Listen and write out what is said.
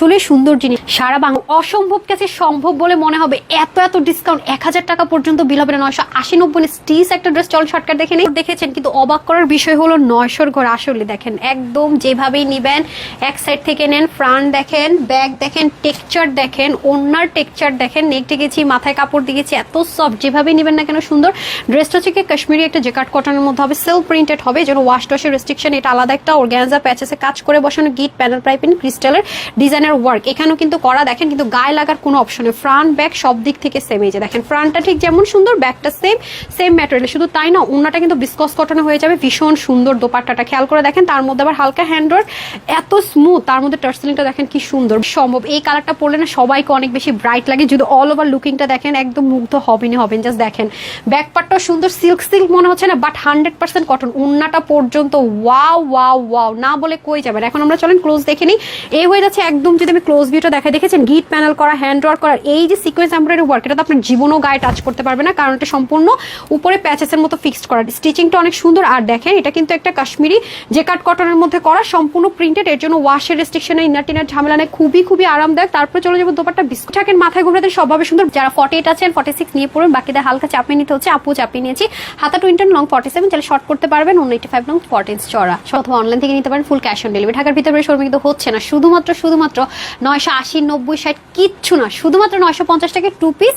আসলে সুন্দর জিনিস। সারা বাংলা অসম্ভব কাছে সম্ভব বলে মনে হবে। এত এত ডিসকাউন্ট এক হাজার টাকা পর্যন্ত বিল হবে না নয়শো আশি নব্বই স্টিচ একটা ড্রেস চল শর্টকাট দেখে নিই দেখেছেন, কিন্তু অবাক করার বিষয় হলো নয়শোর ঘর আসলে দেখেন। একদম যেভাবেই নিবেন, এক সাইড থেকে নেন ফ্রন্ট দেখেন ব্যাক দেখেন টেক্সচার দেখেন ওনার টেক্সচার দেখেন নেক গেছি মাথায় কাপড় দিয়েছি এত সফট যেভাবেই নেবেন না কেন সুন্দর। ড্রেসটা হচ্ছে কি কাশ্মীরি একটা জেকার্ড কটনের মধ্যে হবে সেলফ প্রিন্টেড হবে যেন ওয়াশ টশের রেস্ট্রিকশন এটা আলাদা একটা অর্গ্যানজা প্যাচেসে কাজ করে বসানো গিট প্যানেল পাইপিং ক্রিস্টালের ডিজাইনের ওয়ার্ক এখানেও কিন্তু করা দেখেন, কিন্তু গায়ে লাগার কোনো অপশন ফ্রন্ট ব্যাক সব দিক থেকে সেম এই যে দেখেন ফ্রন্টটা ঠিক যেমন সুন্দর ব্যাকটা সেম সেম ম্যাটেরিয়াল শুধু তাই না ওনাটা কিন্তু বিসকস কটনে হয়ে যাবে, ভীষণ সুন্দর দোপাট্টাটা। খেয়াল করে দেখেন, তার মধ্যে আবার হালকা হ্যান্ডওয়ার্ক এত স্মুথ তার মধ্যে টার্সেলিংটা দেখেন কি সুন্দর। সম্ভব, এই কালারটা পরলে না সবাইকে অনেক বেশি ব্রাইট লাগে, যদি অল ওভার লুকিংটা দেখেন, একদম মুগ্ধ হবেনই হবেন জাস্ট দেখেন। ব্যাক পার্টটাও সুন্দর সিল্ক সিল্ক মনে হচ্ছে না বাট হান্ড্রেড পার্সেন্ট কটন উন্নাটা পর্যন্ত ওয়াও ওয়াও ওয়াও না বলে কই যাবেন? এখন আমরা চলেন ক্লোজ দেখে নিই। এই হয়ে যাচ্ছে একদম যদি আমি ক্লোজ ভিউটা দেখাই, দেখেছেন? গিট প্যানেল করা হ্যান্ড ওয়ার্ক করা, এই যে সিকোয়েন্স এমব্রয়ডারি ওয়ার্ক এটা তো আপনার জীবনও গায়ে টাচ করতে পারবে না, কারণ এটা সম্পূর্ণ উপরে প্যাচেসের মতো ফিক্সড করা। স্টিচিংটা অনেক সুন্দর, আর দেখেন, এটা কিন্তু একটা কাশ্মীরি যে কাট কটনের মধ্যে করা, সম্পূর্ণ প্রিন্টেড এর জন্য ওয়াশের রেস্ট্রিকশনে ইনার টিনার ঝামেলা নেই, খুবই খুবই আরামদায়ক। তারপরে চলে যাব দোপারটা বিস্কুট থাকেন, মাথায় ঘুরাতে সবভাবে সুন্দর। যারা ফর্টি এইট আছেন ফর্টি সিক্স নিয়ে পড়বেন বাকিদের হালকা চাপিয়ে নিতে হচ্ছে। আপু চাপিয়ে নিয়েছি। হাতা টোয়েন্টি লং ফর্টি সেভেন চাইলে শর্ট করতে পারবেন। অন্য এইটি ফাইভ লং ফর্টি চড়া অথবা অনলাইন থেকে নিতে পারেন ফুল ক্যাশ অন ডেলিভারি ঢাকার ভিতরে শোরুমে কিন্তু হচ্ছে না। শুধুমাত্র শুধুমাত্র নয়শো আশি নব্বই ষাট কিচ্ছু না। শুধুমাত্র নয়শো পঞ্চাশ টাকা টু পিস